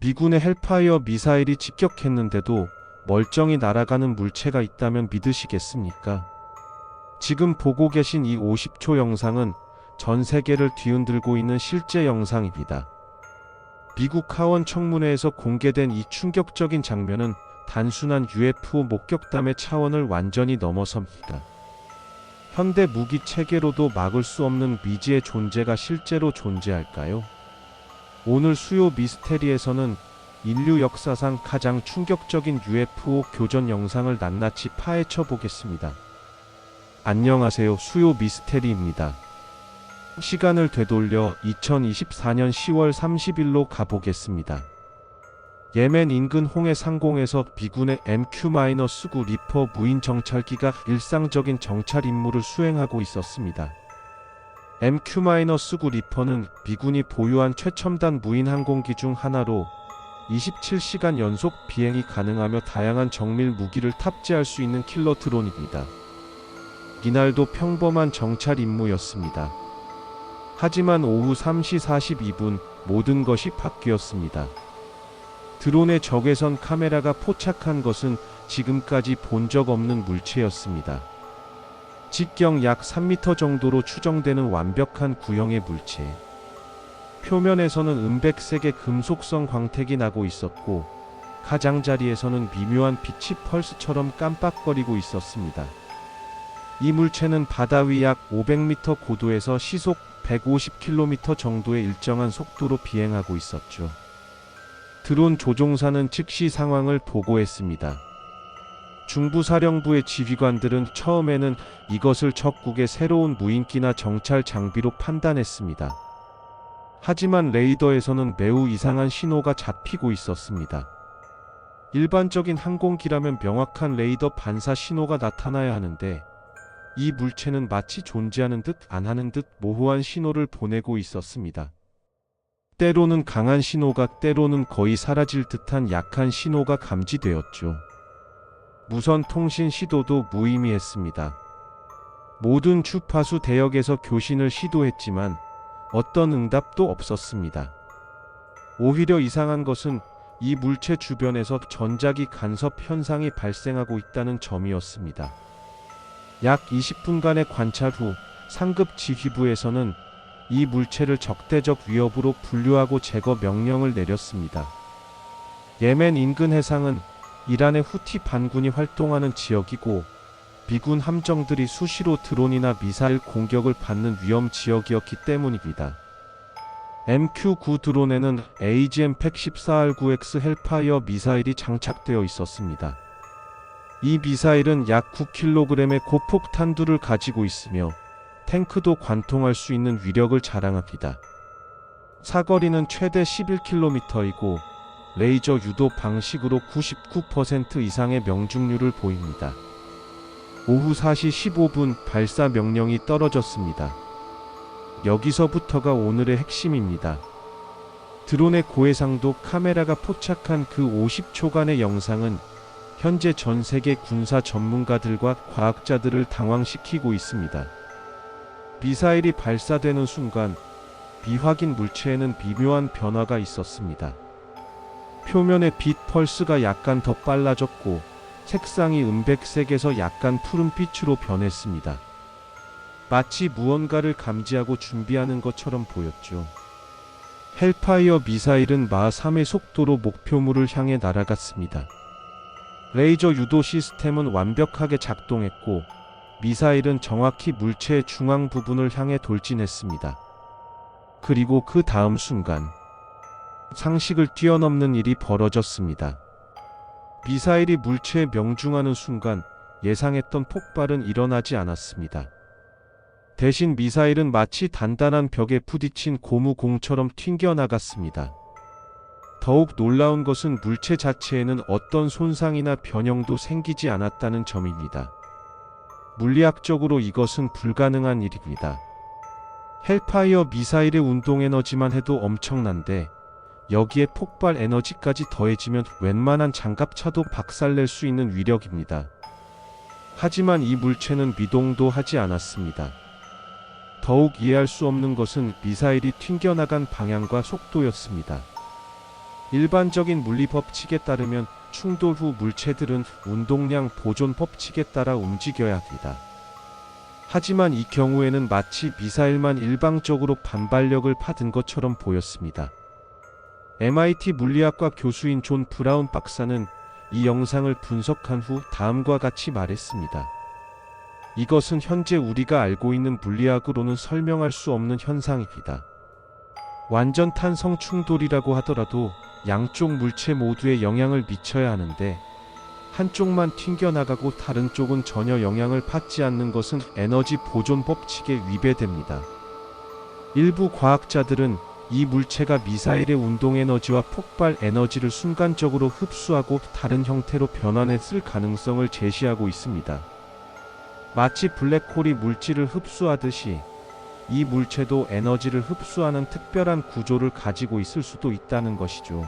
미군의 헬파이어 미사일이 직격했는데도 멀쩡히 날아가는 물체가 있다면 믿으시겠습니까? 지금 보고 계신 이 50초 영상은 전 세계를 뒤흔들고 있는 실제 영상입니다. 미국 하원 청문회에서 공개된 이 충격적인 장면은 단순한 UFO 목격담의 차원을 완전히 넘어섭니다. 현대 무기 체계로도 막을 수 없는 미지의 존재가 실제로 존재할까요? 오늘 수요 미스테리에서는 인류 역사상 가장 충격적인 UFO 교전 영상을 낱낱이 파헤쳐 보겠습니다. 안녕하세요. 수요 미스테리입니다. 시간을 되돌려 2024년 10월 30일로 가보겠습니다. 예멘 인근 홍해 상공에서 비군의 MQ-9 리퍼 무인 정찰기가 일상적인 정찰 임무를 수행하고 있었습니다. MQ-9 리퍼는 미군이 보유한 최첨단 무인 항공기 중 하나로 27시간 연속 비행이 가능하며 다양한 정밀 무기를 탑재할 수 있는 킬러 드론입니다. 이날도 평범한 정찰 임무였습니다. 하지만 오후 3시 42분 모든 것이 바뀌었습니다. 드론의 적외선 카메라가 포착한 것은 지금까지 본 적 없는 물체였습니다. 직경 약 3m 정도로 추정되는 완벽한 구형의 물체. 표면에서는 은백색의 금속성 광택이 나고 있었고 가장자리에서는 미묘한 빛이 펄스처럼 깜빡거리고 있었습니다. 이 물체는 바다 위 약 500m 고도에서 시속 150km 정도의 일정한 속도로 비행하고 있었죠. 드론 조종사는 즉시 상황을 보고했습니다. 중부사령부의 지휘관들은 처음에는 이것을 적국의 새로운 무인기나 정찰 장비로 판단했습니다. 하지만 레이더에서는 매우 이상한 신호가 잡히고 있었습니다. 일반적인 항공기라면 명확한 레이더 반사 신호가 나타나야 하는데 이 물체는 마치 존재하는 듯 안 하는 듯 모호한 신호를 보내고 있었습니다. 때로는 강한 신호가 때로는 거의 사라질 듯한 약한 신호가 감지되었죠. 무선 통신 시도도 무의미했습니다. 모든 주파수 대역에서 교신을 시도했지만 어떤 응답도 없었습니다. 오히려 이상한 것은 이 물체 주변에서 전자기 간섭 현상이 발생하고 있다는 점이었습니다. 약 20분간의 관찰 후 상급 지휘부에서는 이 물체를 적대적 위협으로 분류하고 제거 명령을 내렸습니다. 예멘 인근 해상은 이란의 후티 반군이 활동하는 지역이고 미군 함정들이 수시로 드론이나 미사일 공격을 받는 위험 지역이었기 때문입니다. MQ-9 드론에는 AGM-114R9X 헬파이어 미사일이 장착되어 있었습니다. 이 미사일은 약 9kg의 고폭 탄두를 가지고 있으며 탱크도 관통할 수 있는 위력을 자랑합니다. 사거리는 최대 11km이고 레이저 유도 방식으로 99% 이상의 명중률을 보입니다. 오후 4시 15분 발사 명령이 떨어졌습니다. 여기서부터가 오늘의 핵심입니다. 드론의 고해상도 카메라가 포착한 그 50초간의 영상은 현재 전 세계 군사 전문가들과 과학자들을 당황시키고 있습니다. 미사일이 발사되는 순간 비확인 물체에는 미묘한 변화가 있었습니다. 표면의 빛 펄스가 약간 더 빨라졌고 색상이 은백색에서 약간 푸른빛으로 변했습니다. 마치 무언가를 감지하고 준비하는 것처럼 보였죠. 헬파이어 미사일은 마 3의 속도로 목표물을 향해 날아갔습니다. 레이저 유도 시스템은 완벽하게 작동했고 미사일은 정확히 물체의 중앙 부분을 향해 돌진했습니다. 그리고 그 다음 순간 상식을 뛰어넘는 일이 벌어졌습니다. 미사일이 물체에 명중하는 순간 예상했던 폭발은 일어나지 않았습니다. 대신 미사일은 마치 단단한 벽에 부딪힌 고무공처럼 튕겨나갔습니다. 더욱 놀라운 것은 물체 자체에는 어떤 손상이나 변형도 생기지 않았다는 점입니다. 물리학적으로 이것은 불가능한 일입니다. 헬파이어 미사일의 운동 에너지만 해도 엄청난데 여기에 폭발 에너지까지 더해지면 웬만한 장갑차도 박살낼 수 있는 위력입니다. 하지만 이 물체는 미동도 하지 않았습니다. 더욱 이해할 수 없는 것은 미사일이 튕겨나간 방향과 속도였습니다. 일반적인 물리 법칙에 따르면 충돌 후 물체들은 운동량 보존 법칙에 따라 움직여야 합니다. 하지만 이 경우에는 마치 미사일만 일방적으로 반발력을 받은 것처럼 보였습니다. MIT 물리학과 교수인 존 브라운 박사는 이 영상을 분석한 후 다음과 같이 말했습니다. 이것은 현재 우리가 알고 있는 물리학으로는 설명할 수 없는 현상입니다. 완전 탄성 충돌이라고 하더라도 양쪽 물체 모두에 영향을 미쳐야 하는데 한쪽만 튕겨나가고 다른 쪽은 전혀 영향을 받지 않는 것은 에너지 보존 법칙에 위배됩니다. 일부 과학자들은 이 물체가 미사일의 운동 에너지와 폭발 에너지를 순간적으로 흡수하고 다른 형태로 변환했을 가능성을 제시하고 있습니다. 마치 블랙홀이 물질을 흡수하듯이 이 물체도 에너지를 흡수하는 특별한 구조를 가지고 있을 수도 있다는 것이죠.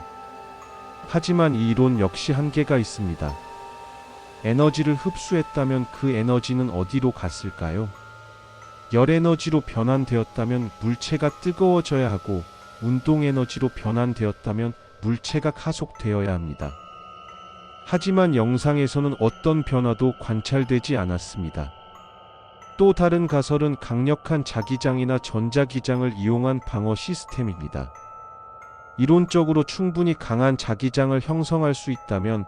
하지만 이 이론 역시 한계가 있습니다. 에너지를 흡수했다면 그 에너지는 어디로 갔을까요? 열 에너지로 변환되었다면 물체가 뜨거워져야 하고 운동 에너지로 변환되었다면 물체가 가속되어야 합니다. 하지만 영상에서는 어떤 변화도 관찰되지 않았습니다. 또 다른 가설은 강력한 자기장이나 전자기장을 이용한 방어 시스템입니다. 이론적으로 충분히 강한 자기장을 형성할 수 있다면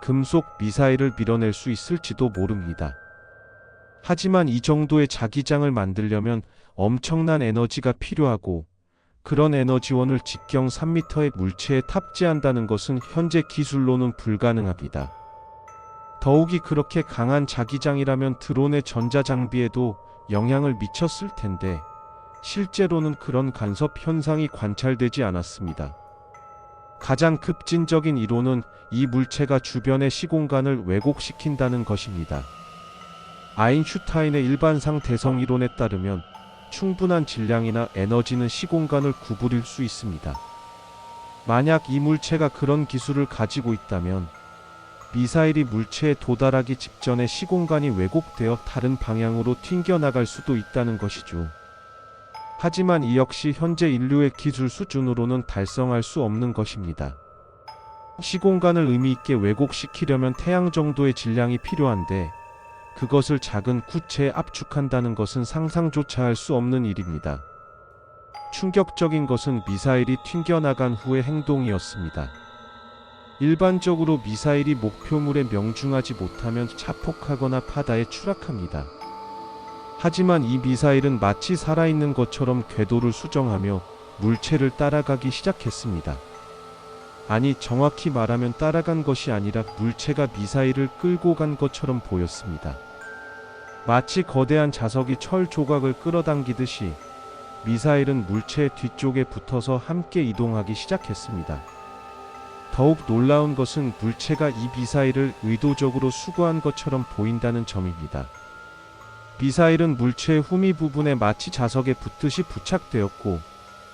금속 미사일을 밀어낼 수 있을지도 모릅니다. 하지만 이 정도의 자기장을 만들려면 엄청난 에너지가 필요하고 그런 에너지원을 직경 3m의 물체에 탑재한다는 것은 현재 기술로는 불가능합니다. 더욱이 그렇게 강한 자기장이라면 드론의 전자장비에도 영향을 미쳤을 텐데 실제로는 그런 간섭 현상이 관찰되지 않았습니다. 가장 급진적인 이론은 이 물체가 주변의 시공간을 왜곡시킨다는 것입니다. 아인슈타인의 일반상 대성 이론에 따르면 충분한 질량이나 에너지는 시공간을 구부릴 수 있습니다. 만약 이 물체가 그런 기술을 가지고 있다면 미사일이 물체에 도달하기 직전에 시공간이 왜곡되어 다른 방향으로 튕겨나갈 수도 있다는 것이죠. 하지만 이 역시 현재 인류의 기술 수준으로는 달성할 수 없는 것입니다. 시공간을 의미 있게 왜곡시키려면 태양 정도의 질량이 필요한데 그것을 작은 구체에 압축한다는 것은 상상조차 할 수 없는 일입니다. 충격적인 것은 미사일이 튕겨나간 후의 행동이었습니다. 일반적으로 미사일이 목표물에 명중하지 못하면 자폭하거나 바다에 추락합니다. 하지만 이 미사일은 마치 살아있는 것처럼 궤도를 수정하며 물체를 따라가기 시작했습니다. 아니, 정확히 말하면 따라간 것이 아니라 물체가 미사일을 끌고 간 것처럼 보였습니다. 마치 거대한 자석이 철 조각을 끌어당기듯이 미사일은 물체 뒤쪽에 붙어서 함께 이동하기 시작했습니다. 더욱 놀라운 것은 물체가 이 미사일을 의도적으로 수거한 것처럼 보인다는 점입니다. 미사일은 물체의 후미 부분에 마치 자석에 붙듯이 부착되었고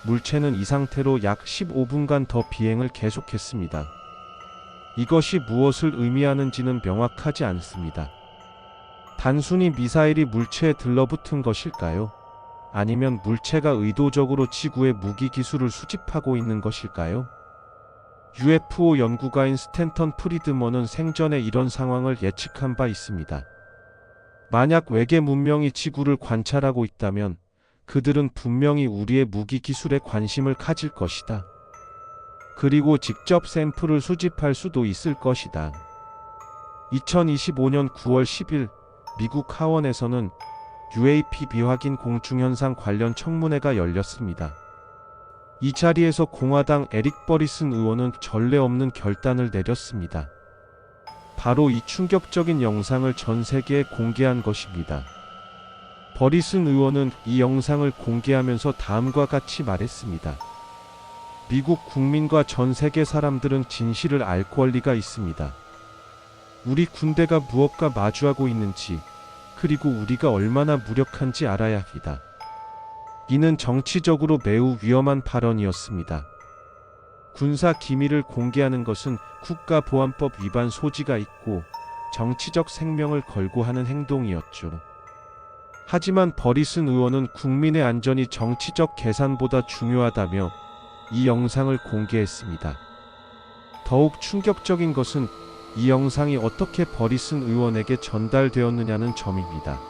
물체는 이 상태로 약 15분간 더 비행을 계속했습니다. 이것이 무엇을 의미하는지는 명확하지 않습니다. 단순히 미사일이 물체에 들러붙은 것일까요? 아니면 물체가 의도적으로 지구의 무기 기술을 수집하고 있는 것일까요? UFO 연구가인 스탠턴 프리드먼은 생전에 이런 상황을 예측한 바 있습니다. 만약 외계 문명이 지구를 관찰하고 있다면 그들은 분명히 우리의 무기 기술에 관심을 가질 것이다. 그리고 직접 샘플을 수집할 수도 있을 것이다. 2025년 9월 10일 미국 하원에서는 UAP 비확인 공중현상 관련 청문회가 열렸습니다. 이 자리에서 공화당 에릭 버리슨 의원은 전례 없는 결단을 내렸습니다. 바로 이 충격적인 영상을 전 세계에 공개한 것입니다. 버리슨 의원은 이 영상을 공개하면서 다음과 같이 말했습니다. 미국 국민과 전 세계 사람들은 진실을 알 권리가 있습니다. 우리 군대가 무엇과 마주하고 있는지, 그리고 우리가 얼마나 무력한지 알아야 합니다. 이는 정치적으로 매우 위험한 발언이었습니다. 군사 기밀을 공개하는 것은 국가보안법 위반 소지가 있고 정치적 생명을 걸고 하는 행동이었죠. 하지만 버리슨 의원은 국민의 안전이 정치적 계산보다 중요하다며 이 영상을 공개했습니다. 더욱 충격적인 것은 이 영상이 어떻게 버리슨 의원에게 전달되었느냐는 점입니다.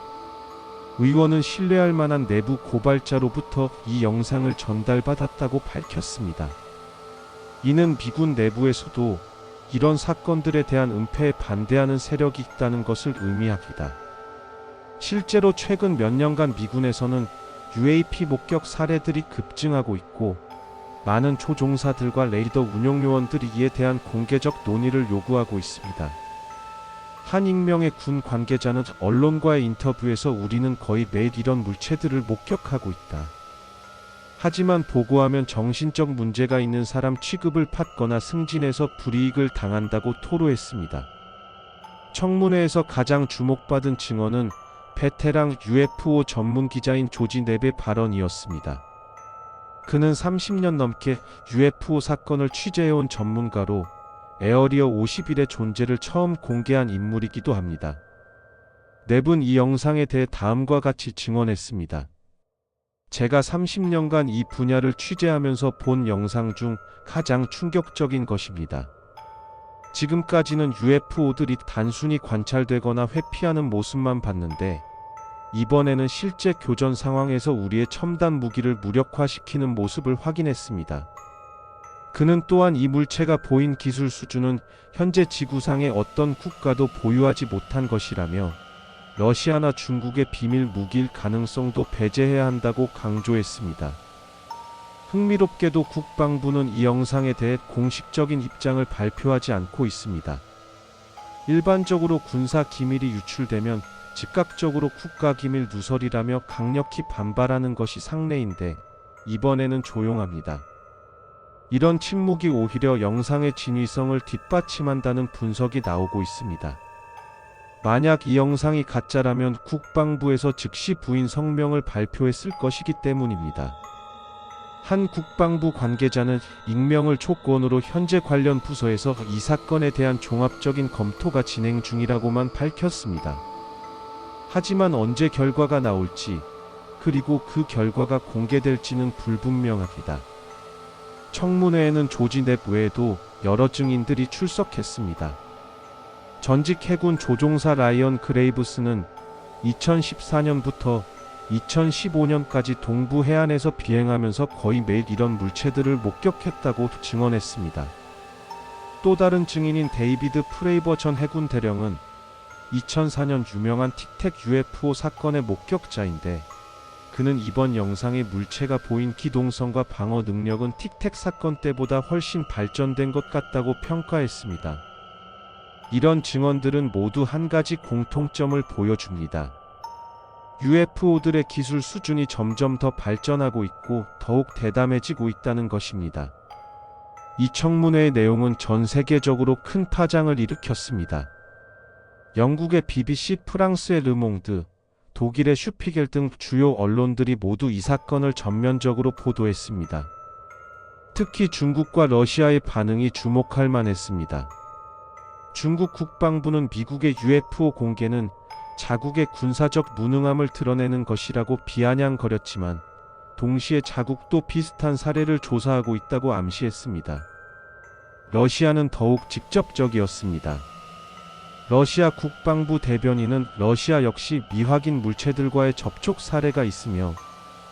의원은 신뢰할 만한 내부 고발자로부터 이 영상을 전달받았다고 밝혔습니다. 이는 미군 내부에서도 이런 사건들에 대한 은폐에 반대하는 세력이 있다는 것을 의미합니다. 실제로 최근 몇 년간 미군에서는 UAP 목격 사례들이 급증하고 있고 많은 조종사들과 레이더 운용 요원들이 이에 대한 공개적 논의를 요구하고 있습니다. 한 익명의 군 관계자는 언론과의 인터뷰에서 우리는 거의 매일 이런 물체들을 목격하고 있다. 하지만 보고하면 정신적 문제가 있는 사람 취급을 받거나 승진해서 불이익을 당한다고 토로했습니다. 청문회에서 가장 주목받은 증언은 베테랑 UFO 전문 기자인 조지 넵의 발언이었습니다. 그는 30년 넘게 UFO 사건을 취재해온 전문가로 에어리어 51의 존재를 처음 공개한 인물이기도 합니다. 넵은 이 영상에 대해 다음과 같이 증언했습니다. 제가 30년간 이 분야를 취재하면서 본 영상 중 가장 충격적인 것입니다. 지금까지는 UFO들이 단순히 관찰되거나 회피하는 모습만 봤는데 이번에는 실제 교전 상황에서 우리의 첨단 무기를 무력화시키는 모습을 확인했습니다. 그는 또한 이 물체가 보인 기술 수준은 현재 지구상의 어떤 국가도 보유하지 못한 것이라며 러시아나 중국의 비밀 무기일 가능성도 배제해야 한다고 강조했습니다. 흥미롭게도 국방부는 이 영상에 대해 공식적인 입장을 발표하지 않고 있습니다. 일반적으로 군사 기밀이 유출되면 즉각적으로 국가기밀 누설이라며 강력히 반발하는 것이 상례인데 이번에는 조용합니다. 이런 침묵이 오히려 영상의 진위성을 뒷받침한다는 분석이 나오고 있습니다. 만약 이 영상이 가짜라면 국방부에서 즉시 부인 성명을 발표했을 것이기 때문입니다. 한 국방부 관계자는 익명을 조건으로 현재 관련 부서에서 이 사건에 대한 종합적인 검토가 진행 중이라고만 밝혔습니다. 하지만 언제 결과가 나올지 그리고 그 결과가 공개될지는 불분명합니다. 청문회에는 조지 넵 외에도 여러 증인들이 출석했습니다. 전직 해군 조종사 라이언 그레이브스는 2014년부터 2015년까지 동부 해안에서 비행하면서 거의 매일 이런 물체들을 목격했다고 증언했습니다. 또 다른 증인인 데이비드 프레이버 전 해군 대령은 2004년 유명한 틱택 UFO 사건의 목격자인데 그는 이번 영상의 물체가 보인 기동성과 방어 능력은 틱택 사건 때보다 훨씬 발전된 것 같다고 평가했습니다. 이런 증언들은 모두 한 가지 공통점을 보여줍니다. UFO들의 기술 수준이 점점 더 발전하고 있고 더욱 대담해지고 있다는 것입니다. 이 청문회의 내용은 전 세계적으로 큰 파장을 일으켰습니다. 영국의 BBC, 프랑스의 르몽드, 독일의 슈피겔 등 주요 언론들이 모두 이 사건을 전면적으로 보도했습니다. 특히 중국과 러시아의 반응이 주목할 만했습니다. 중국 국방부는 미국의 UFO 공개는 자국의 군사적 무능함을 드러내는 것이라고 비아냥거렸지만 동시에 자국도 비슷한 사례를 조사하고 있다고 암시했습니다. 러시아는 더욱 직접적이었습니다. 러시아 국방부 대변인은 러시아 역시 미확인 물체들과의 접촉 사례가 있으며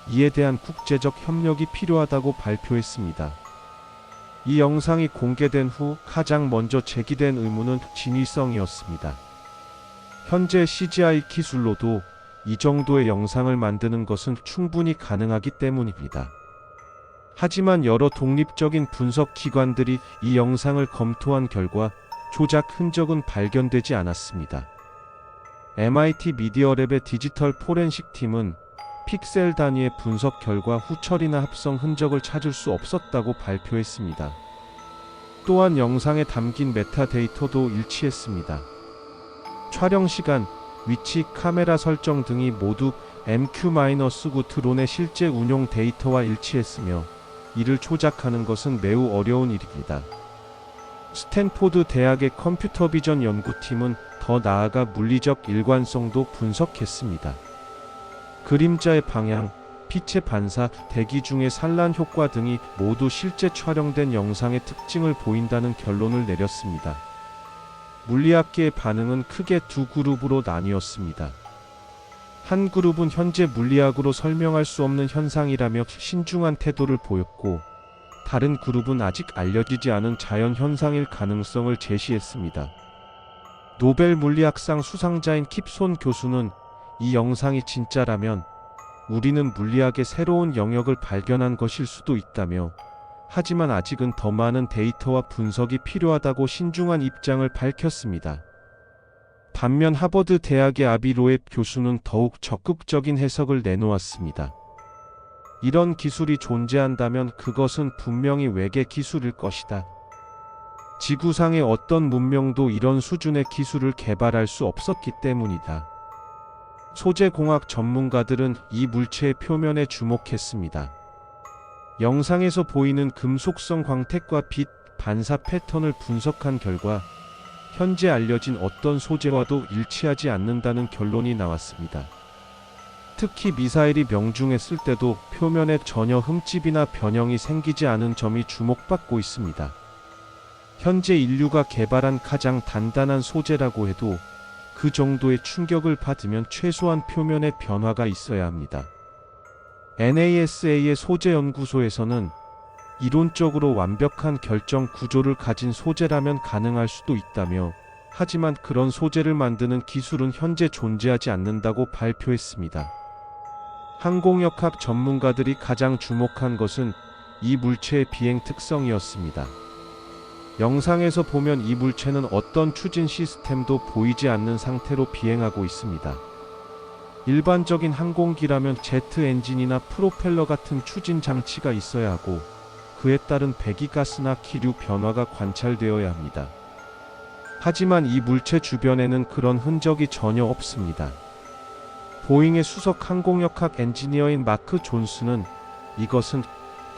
이에 대한 국제적 협력이 필요하다고 발표했습니다. 이 영상이 공개된 후 가장 먼저 제기된 의문은 진위성이었습니다. 현재 CGI 기술로도 이 정도의 영상을 만드는 것은 충분히 가능하기 때문입니다. 하지만 여러 독립적인 분석 기관들이 이 영상을 검토한 결과 조작 흔적은 발견되지 않았습니다. MIT 미디어랩의 디지털 포렌식 팀은 픽셀 단위의 분석 결과 후처리나 합성 흔적을 찾을 수 없었다고 발표했습니다. 또한 영상에 담긴 메타데이터도 일치했습니다. 촬영 시간, 위치, 카메라 설정 등이 모두 MQ-9 드론의 실제 운용 데이터와 일치했으며 이를 조작하는 것은 매우 어려운 일입니다. 스탠포드 대학의 컴퓨터 비전 연구팀은 더 나아가 물리적 일관성도 분석했습니다. 그림자의 방향, 빛의 반사, 대기 중의 산란 효과 등이 모두 실제 촬영된 영상의 특징을 보인다는 결론을 내렸습니다. 물리학계의 반응은 크게 두 그룹으로 나뉘었습니다. 한 그룹은 현재 물리학으로 설명할 수 없는 현상이라며 신중한 태도를 보였고, 다른 그룹은 아직 알려지지 않은 자연 현상일 가능성을 제시했습니다. 노벨 물리학상 수상자인 킵손 교수는 이 영상이 진짜라면 우리는 물리학의 새로운 영역을 발견한 것일 수도 있다며 하지만 아직은 더 많은 데이터와 분석이 필요하다고 신중한 입장을 밝혔습니다. 반면 하버드 대학의 아비 로앱 교수는 더욱 적극적인 해석을 내놓았습니다. 이런 기술이 존재한다면 그것은 분명히 외계 기술일 것이다. 지구상의 어떤 문명도 이런 수준의 기술을 개발할 수 없었기 때문이다. 소재공학 전문가들은 이 물체의 표면에 주목했습니다. 영상에서 보이는 금속성 광택과 빛, 반사 패턴을 분석한 결과 현재 알려진 어떤 소재와도 일치하지 않는다는 결론이 나왔습니다. 특히 미사일이 명중했을 때도 표면에 전혀 흠집이나 변형이 생기지 않은 점이 주목받고 있습니다. 현재 인류가 개발한 가장 단단한 소재라고 해도 그 정도의 충격을 받으면 최소한 표면에 변화가 있어야 합니다. NASA의 소재 연구소에서는 이론적으로 완벽한 결정 구조를 가진 소재라면 가능할 수도 있다며 하지만 그런 소재를 만드는 기술은 현재 존재하지 않는다고 발표했습니다. 항공역학 전문가들이 가장 주목한 것은 이 물체의 비행 특성이었습니다. 영상에서 보면 이 물체는 어떤 추진 시스템도 보이지 않는 상태로 비행하고 있습니다. 일반적인 항공기라면 제트 엔진이나 프로펠러 같은 추진 장치가 있어야 하고 그에 따른 배기가스나 기류 변화가 관찰되어야 합니다. 하지만 이 물체 주변에는 그런 흔적이 전혀 없습니다. 보잉의 수석 항공역학 엔지니어인 마크 존스는 이것은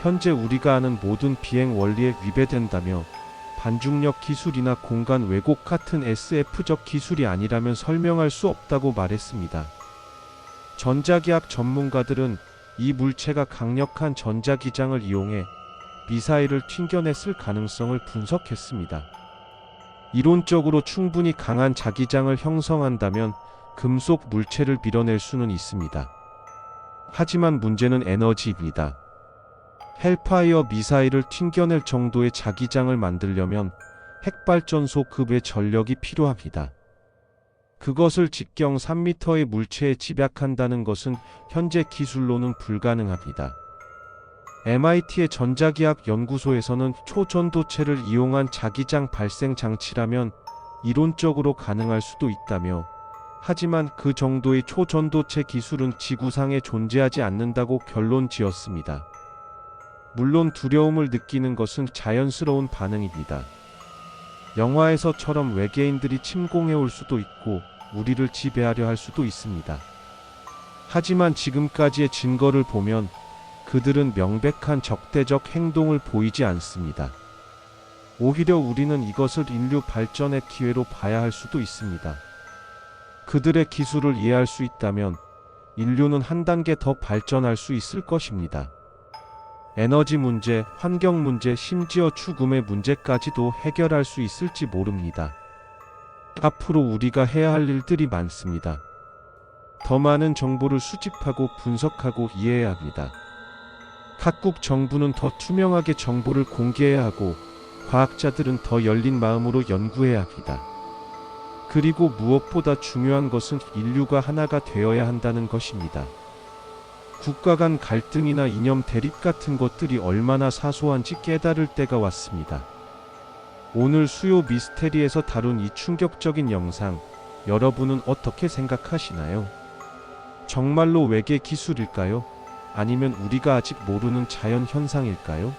현재 우리가 아는 모든 비행 원리에 위배된다며 반중력 기술이나 공간 왜곡 같은 SF적 기술이 아니라면 설명할 수 없다고 말했습니다. 전자기학 전문가들은 이 물체가 강력한 전자기장을 이용해 미사일을 튕겨냈을 가능성을 분석했습니다. 이론적으로 충분히 강한 자기장을 형성한다면 금속 물체를 밀어낼 수는 있습니다. 하지만 문제는 에너지입니다. 헬파이어 미사일을 튕겨낼 정도의 자기장을 만들려면 핵발전소 급의 전력이 필요합니다. 그것을 직경 3m의 물체에 집약한다는 것은 현재 기술로는 불가능합니다. MIT의 전자기학 연구소에서는 초전도체를 이용한 자기장 발생 장치라면 이론적으로 가능할 수도 있다며 하지만 그 정도의 초전도체 기술은 지구상에 존재하지 않는다고 결론 지었습니다. 물론 두려움을 느끼는 것은 자연스러운 반응입니다. 영화에서처럼 외계인들이 침공해 올 수도 있고 우리를 지배하려 할 수도 있습니다. 하지만 지금까지의 증거를 보면 그들은 명백한 적대적 행동을 보이지 않습니다. 오히려 우리는 이것을 인류 발전의 기회로 봐야 할 수도 있습니다. 그들의 기술을 이해할 수 있다면 인류는 한 단계 더 발전할 수 있을 것입니다. 에너지 문제, 환경 문제, 심지어 죽음의 문제까지도 해결할 수 있을지 모릅니다. 앞으로 우리가 해야 할 일들이 많습니다. 더 많은 정보를 수집하고 분석하고 이해해야 합니다. 각국 정부는 더 투명하게 정보를 공개해야 하고 과학자들은 더 열린 마음으로 연구해야 합니다. 그리고 무엇보다 중요한 것은 인류가 하나가 되어야 한다는 것입니다. 국가 간 갈등이나 이념 대립 같은 것들이 얼마나 사소한지 깨달을 때가 왔습니다. 오늘 수요 미스테리에서 다룬 이 충격적인 영상, 여러분은 어떻게 생각하시나요? 정말로 외계 기술일까요? 아니면 우리가 아직 모르는 자연 현상일까요?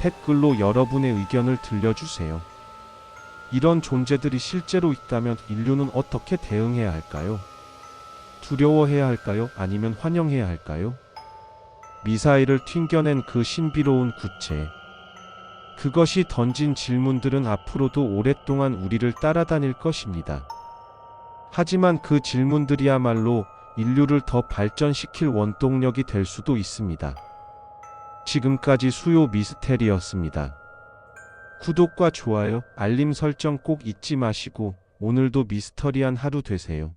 댓글로 여러분의 의견을 들려주세요. 이런 존재들이 실제로 있다면 인류는 어떻게 대응해야 할까요? 두려워해야 할까요? 아니면 환영해야 할까요? 미사일을 튕겨낸 그 신비로운 구체. 그것이 던진 질문들은 앞으로도 오랫동안 우리를 따라다닐 것입니다. 하지만 그 질문들이야말로 인류를 더 발전시킬 원동력이 될 수도 있습니다. 지금까지 수요 미스테리였습니다. 구독과 좋아요, 알림 설정 꼭 잊지 마시고 오늘도 미스터리한 하루 되세요.